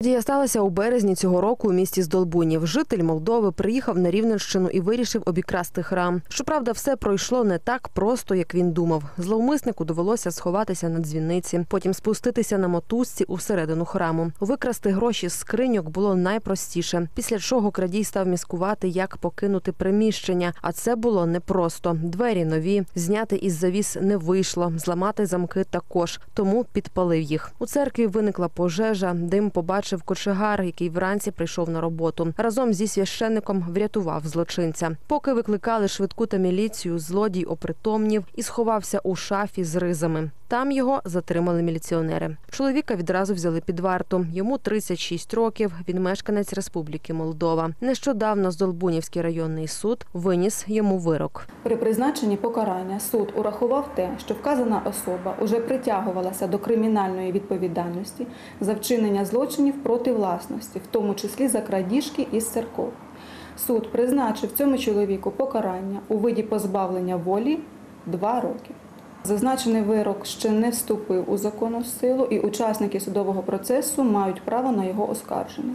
Дія сталася у березні цього року у місті Здолбунів. Житель Молдови приїхав на Рівненщину і вирішив обікрасти храм. Щоправда, все пройшло не так просто, як він думав. Зловмиснику довелося сховатися на дзвіниці, потім спуститися на мотузці у середину храму. Викрасти гроші з скриньок було найпростіше. Після чого крадій став міскувати, як покинути приміщення. А це було непросто. Двері нові, зняти із завіс не вийшло, зламати замки також, тому підпалив їх. У церкві виникла пожежа. Дим побачив кочегар, який вранці прийшов на роботу. Разом зі священником врятував злочинця. Поки викликали швидку та міліцію, злодій опритомнів і сховався у шафі з ризами. Там його затримали міліціонери. Чоловіка відразу взяли під варту. Йому 36 років. Він мешканець Республіки Молдова. Нещодавно Здолбунівський районний суд виніс йому вирок. При призначенні покарання суд урахував те, що вказана особа уже притягувалася до кримінальної відповідальності за вчинення злочинів проти власності, в тому числі за крадіжки із церков. Суд призначив цьому чоловіку покарання у виді позбавлення волі 2 роки. Зазначений вирок ще не вступив у законну силу, і учасники судового процесу мають право на його оскарження.